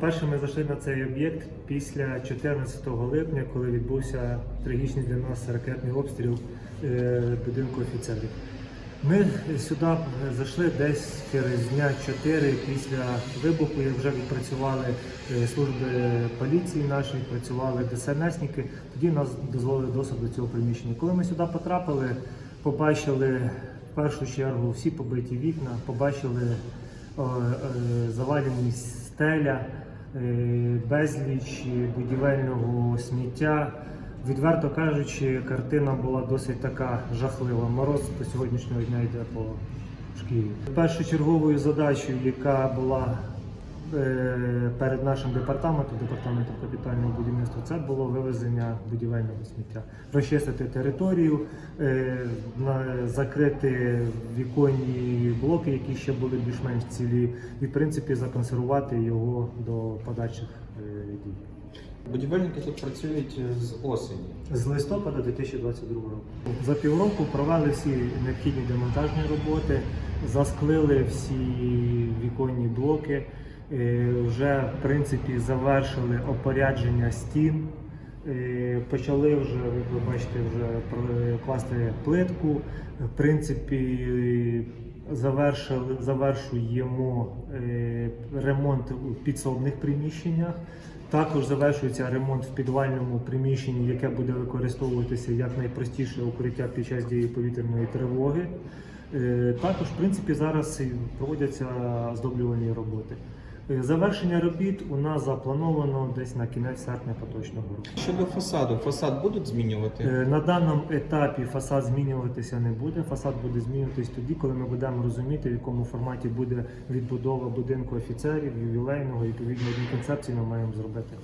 Перше ми зайшли на цей об'єкт після 14 липня, коли відбувся трагічний для нас ракетний обстріл е, будинку офіцерів. Ми сюди зайшли десь через дня 4 після вибуху, як вже відпрацювали е, служби поліції наші, відпрацювали ДСНСники, тоді нас дозволили доступ до цього приміщення. Коли ми сюди потрапили, побачили в першу чергу всі побиті вікна, побачили е, е, завалені стеля, е, безліч будівельного сміття. Відверто кажучи, картина була досить така жахлива. Мороз до сьогоднішнього дня йде по шкірі. Першочерговою задачею, яка була перед нашим департаментом, департаментом капітального будівництва, це було вивезення будівельного сміття, розчистити територію, е, закрити віконні блоки, які ще були більш-менш цілі, і в принципі законсервувати його до подальших е, дій. Будівельники тут працюють з осені. З листопада 2022 року. За півроку провели всі необхідні демонтажні роботи, засклили всі віконні блоки, е, вже в принципі завершили опорядження стін. Е, Почали вже, ви бачите, вже класти плитку. В принципі, завершили, завершуємо е, ремонт у підсобних приміщеннях. Також завершується ремонт в підвальному приміщенні, яке буде використовуватися як найпростіше укриття під час дії повітряної тривоги. Е, Також, в принципі, зараз проводяться оздоблювальні роботи. Е, Завершення робіт у нас заплановано десь на кінець серпня поточного року. Щодо фасаду, фасад будуть змінювати? Е, На даному етапі фасад змінюватися не буде. Фасад буде змінюватись тоді, коли ми будемо розуміти, в якому форматі буде відбудова будинку офіцерів, ювілейного, і відповідно одній концепції ми маємо зробити.